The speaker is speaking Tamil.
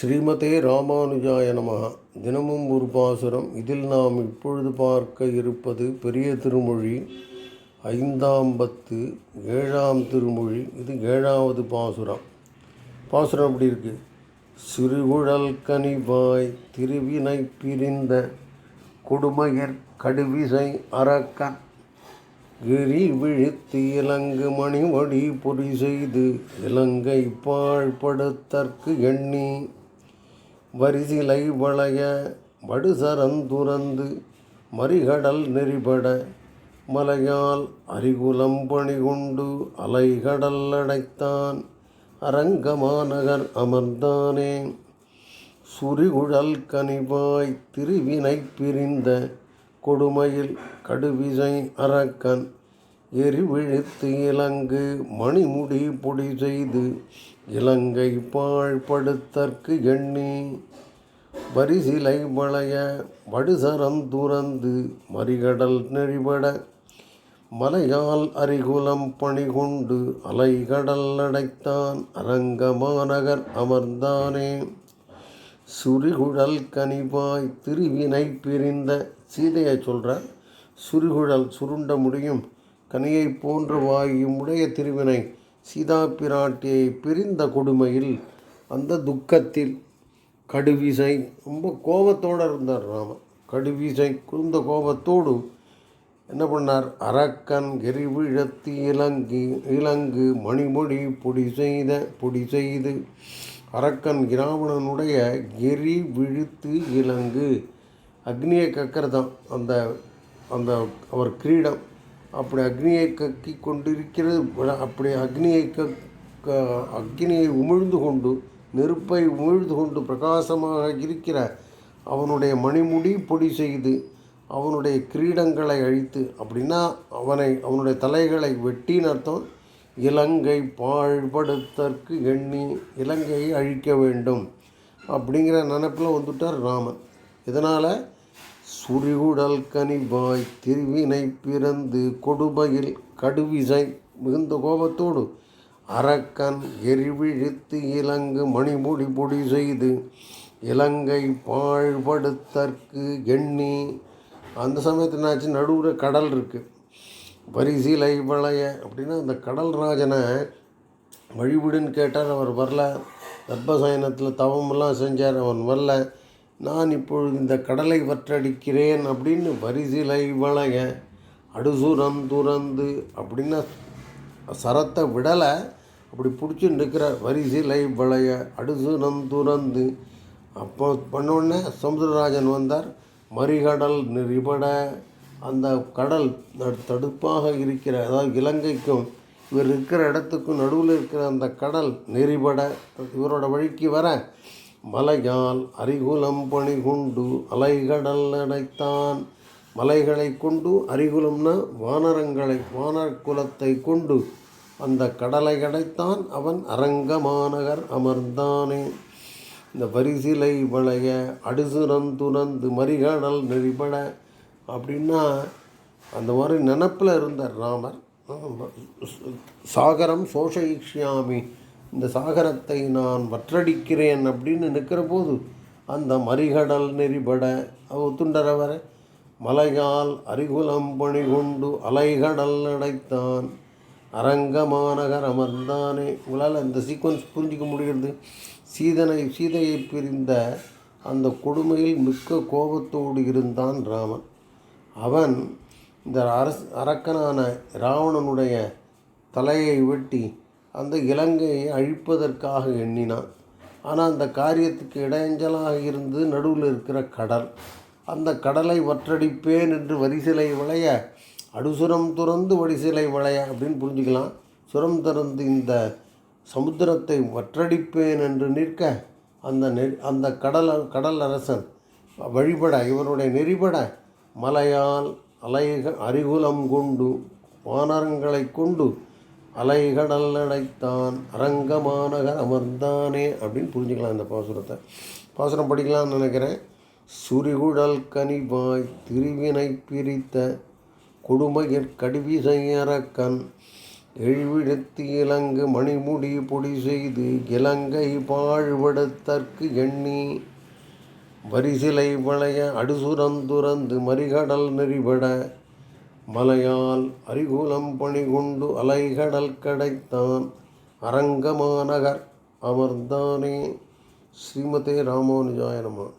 ஸ்ரீமதே ராமானுஜாய நம. தினமும் ஒரு பாசுரம். இதில் நாம் இப்பொழுது பார்க்க இருப்பது பெரிய திருமொழி ஐந்தாம் பத்து ஏழாம் திருமொழி. இது ஏழாவது பாசுரம். பாசுரம் அப்படி இருக்கு? சிறுகுழல் கனிவாய் திருவினை பிரிந்த கொடுமையர் கடுவிசை அறக்கன் கிரி விழித்து இலங்கு மணிமொழி பொறி செய்து இலங்கை பாழ்படுத்தற்கு எண்ணி. வரிசிலை வளைய வடுசரந்துரந்து மறிகடல் நெறிபட மலையால் அரிகுலம் பணிகொண்டு அலைகடல் அடைத்தான். அரங்கமாநகர் அமர்ந்தானே. சுரிகுழல் கனிவாய் திருவினை பிரிந்த கொடுமையில் கடுவிசை அரக்கன் எரிவிழித்து இலங்கு மணிமுடி பொடி செய்து இலங்கை பாழ்படுத்தற்கு எண்ணி வரிசிலை வளைய வடுசரம் துறந்து மறிகடல் நெறிபட மலையால் அரிகுலம் பணிகொண்டு அலைகடல் அடைத்தான் அரங்கமாநகர் அமர்ந்தானே. சுரிகுழல் கனிவாய் திருவினை பிரிந்த சீதையை சொல்கிறார் சுரிகுழல் சுருண்ட முடியும் கனியை போன்ற வாயும் உடைய திருவினை சீதா பிராட்டியை பிரிந்த கொடுமையில் அந்த துக்கத்தில் கடுவிசை ரொம்ப கோபத்தோடு இருந்தார் ராமன். கடுவிசை குந்த கோபத்தோடு என்ன பண்ணார்? அரக்கன் எரிவிழத்து இலங்கு இலங்கு மணிமொழி பொடி செய்த பொடி செய்து அரக்கன் இராவணனுடைய எரி விழுத்து இலங்கு. அக்னியை கக்கிறதான் அந்த அந்த அவர் கிரீடம். அப்படி அக்னியை கக்கி கொண்டிருக்கிறது. அப்படி அக்னியை க அக்னியை உமிழ்ந்து கொண்டு நெருப்பை உமிழ்ந்து கொண்டு பிரகாசமாக இருக்கிற அவனுடைய மணிமுடி பொடி செய்து அவனுடைய கிரீடங்களை அழித்து அப்படின்னா அவனை அவனுடைய தலைகளை வெட்டின்னு அர்த்தம் இலங்கை பாழ்படுத்தற்கு எண்ணி இலங்கையை அழிக்க வேண்டும். அப்படிங்கிற நினப்பில் வந்துட்டார் ராமன். இதனால் சுரிகுடல் கனிவாய் திருவினை பிறந்து கொடுமையில் கடுவிசை மிகுந்த கோபத்தோடு அரக்கன் எரிவிழித்து இலங்கு மணிமுடி பொடி செய்து இலங்கை பாழ்படுத்தற்கு எண்ணி அந்த சமயத்தில் என்னாச்சு? நடுவில் கடல் இருக்குது வரிசிலை வளைய அப்படின்னா அந்த கடல் ராஜனை வழிவிடுன்னு கேட்டார் அவர் வரல. தர்பசயனத்தில் தவமெல்லாம் செஞ்சார் அவன் வரல. நான் இப்பொழுது இந்த கடலை வற்றடிக்கிறேன் அப்படின்னு வரிசிலை வளைய அடுசுரம் துறந்து அப்படின்னா சரத்தை விடலை அப்படி பிடிச்சின்னு இருக்கிற வரிசிலை வளைய அடுசுரம் துறந்து. அப்போ பண்ணோடனே சமுத்திரராஜன் வந்தார் மறிகடல் நெறிபட அந்த கடல் தடுப்பாக இருக்கிற அதாவது இலங்கைக்கும் இவர் இருக்கிற இடத்துக்கும் நடுவில் இருக்கிற அந்த கடல் நெறிபட இவரோட வழிக்கு வர மலையால் அரிகுலம் பணிகுண்டு அலைகடல் அடைத்தான். மலைகளை கொண்டு அரிகுலம்னா வானரங்களை வானர் குலத்தை கொண்டு அந்த கடலை அடைத்தான். அவன் அரங்கமாநகர் அமர்ந்தானே. இந்த வரிசிலை வளைய அடுசுரந்துணந்து மறிகடல் நெறிபட அப்படின்னா அந்த மாதிரி நினப்பில் இருந்தார் ராமர் சாகரம் சோஷயிஷ்யாமி இந்த சாகரத்தை நான் வற்றடிக்கிறேன் அப்படின்னு நிற்கிற போது அந்த மறிகடல் நெறிபட ஒத்துண்டரவர மலையால் அரிகுலம் பணி கொண்டு அலைகடல் அடைத்தான். அரங்கமாநகர் அமர்ந்தானே. உங்களால் இந்த சீக்வன்ஸ் புரிஞ்சிக்க முடிகிறது. சீதனை சீதையை பிரிந்த அந்த கொடுமையில் மிக்க கோபத்தோடு இருந்தான் ராமன். அவன் இந்த அரசு அரக்கனான இராவணனுடைய தலையை வெட்டி அந்த இலங்கையை அழிப்பதற்காக எண்ணினான். ஆனால் அந்த காரியத்துக்கு இடைஞ்சலாக இருந்து நடுவில் இருக்கிற கடல் அந்த கடலை வற்றடிப்பேன் என்று வரிசிலை விளைய அடுசுரம் துறந்து வடிசிலை விளைய அப்படின்னு புரிஞ்சுக்கலாம். சுரம் திறந்து இந்த சமுத்திரத்தை வற்றடிப்பேன் என்று நிற்க அந்த நெ அந்த கடல் கடல் அரசன் வழிபட இவருடைய நெறிபட மலையால் அலைக அரிகுலம் கொண்டு வானரங்களை கொண்டு அலைகடல் அடைத்தான் அரங்கமாநகர் அமர்ந்தானே அப்படின்னு புரிஞ்சுக்கலாம் இந்த பாசுரத்தை. பாசுரம் படிக்கலாம்னு நினைக்கிறேன். சுரிகுழல் கனிவாய் திருவினை பிரித்த கொடுமையற் கடுவிசையரக்கன் எழுவிழுத்து இலங்கு மணிமுடி பொடி செய்து இலங்கை பாழ்படுத்தற்கு எண்ணி வரிசிலை வளைய அடுசுரந்துரந்து மறிகடல் நெறிபட மலையால் அரிகுலம் பணிகொண்டு அலைகடல் கடைத்தான். அரங்கமாநகர் அமர்ந்தானே. ஸ்ரீமதே ராமானுஜாய நம.